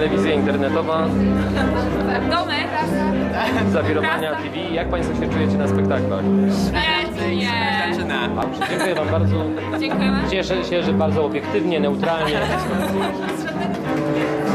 telewizja internetowa, Domy. zawirowania TV. Jak Państwo się czujecie na spektaklach? Świetnie. Zaczyna. Dobrze, dziękuję Wam bardzo. Dziękujemy. Cieszę się, że bardzo obiektywnie, neutralnie.